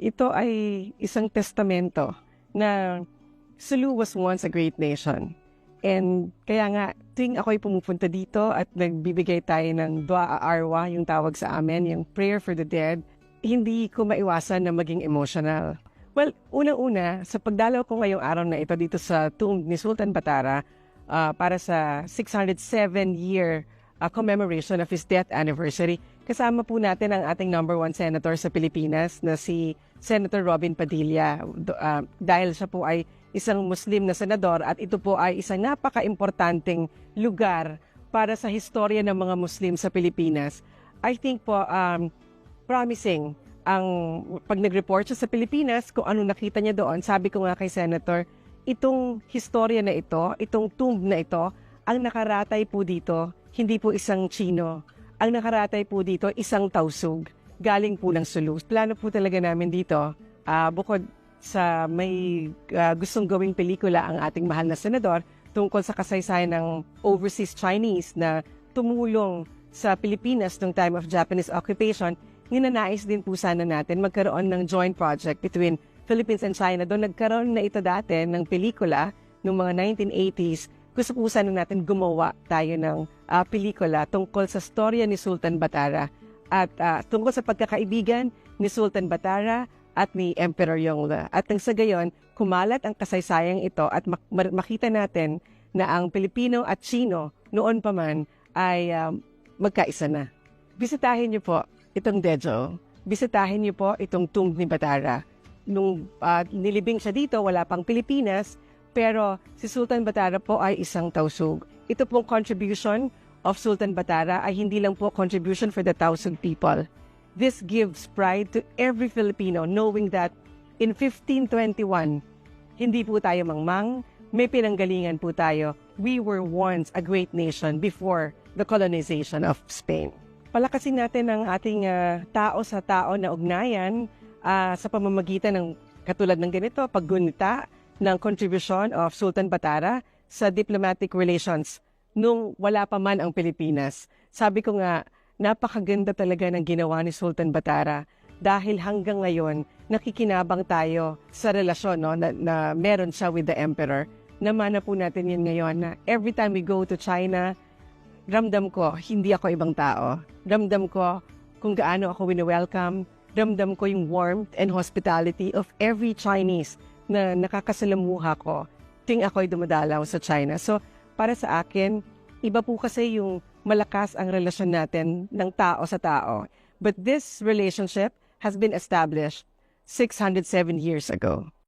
ito ay isang testamento na Sulu was once a great nation. And kaya nga, tuwing ako'y pumupunta dito at nagbibigay tayo ng dua arwa, yung tawag sa amin, yung prayer for the dead, hindi ko maiwasan na maging emotional. Well, unang-una, sa pagdalaw ko ngayong araw na ito dito sa tomb ni Sultan Batara ah, para sa 607-year ah, commemoration of his death anniversary, kasama po natin ang ating number one senator sa Pilipinas na si Senator Robin Padilla. Ah, dahil siya po ay isang Muslim na senador at ito po ay isang napaka-importanting lugar para sa historya ng mga Muslim sa Pilipinas. I think po um, promising ang pag nag-report siya sa Pilipinas kung ano nakita niya doon. Sabi ko nga kay Senator, itong historya na ito, itong tomb na ito, ang nakaratay po dito, hindi po isang Chino. Ang nakaratay po dito, isang tausug. Galing po ng Sulu. Plano po talaga namin dito, ah, bukod sa may ah, gustong gawing pelikula ang ating mahal na senador tungkol sa kasaysayan ng overseas Chinese na tumulong sa Pilipinas noong time of Japanese occupation, ninanais din po sana natin magkaroon ng joint project between Philippines and China. Doon nagkaroon na ito dati ng pelikula noong mga 1980s. Gusto po sana natin gumawa tayo ng ah, pelikula tungkol sa storya ni Sultan Batara at ah, tungkol sa pagkakaibigan ni Sultan Batara at ni Emperor Yongla. At nang sa gayon, kumalat ang kasaysayang ito at mak- makita natin na ang Pilipino at Chino noon pa man ay um, magkaisa na. Bisitahin niyo po itong Dejo. Bisitahin niyo po itong tomb ni Batara. Nung ah, nilibing siya dito, wala pang Pilipinas, pero si Sultan Batara po ay isang tausug. Ito pong contribution of Sultan Batara ay hindi lang po contribution for the thousand people. This gives pride to every Filipino knowing that in 1521, hindi po tayo mangmang, may pinanggalingan po tayo. We were once a great nation before the colonization of Spain. Palakasin natin ang ating ah, tao sa tao na ugnayan ah, sa pamamagitan ng katulad ng ganito, paggunita ng contribution of Sultan Batara sa diplomatic relations nung wala pa man ang Pilipinas. Sabi ko nga, napakaganda talaga ng ginawa ni Sultan Batara dahil hanggang ngayon nakikinabang tayo sa relasyon no, na, na meron siya with the emperor. Namana po natin yun ngayon na every time we go to China, ramdam ko hindi ako ibang tao. Ramdam ko kung gaano ako wini-welcome. Ramdam ko yung warmth and hospitality of every Chinese na nakakasalamuha ko ting ako'y dumadalaw sa China. So, para sa akin, iba po kasi yung malakas ang relasyon natin ng tao sa tao. But this relationship has been established 607 years ago.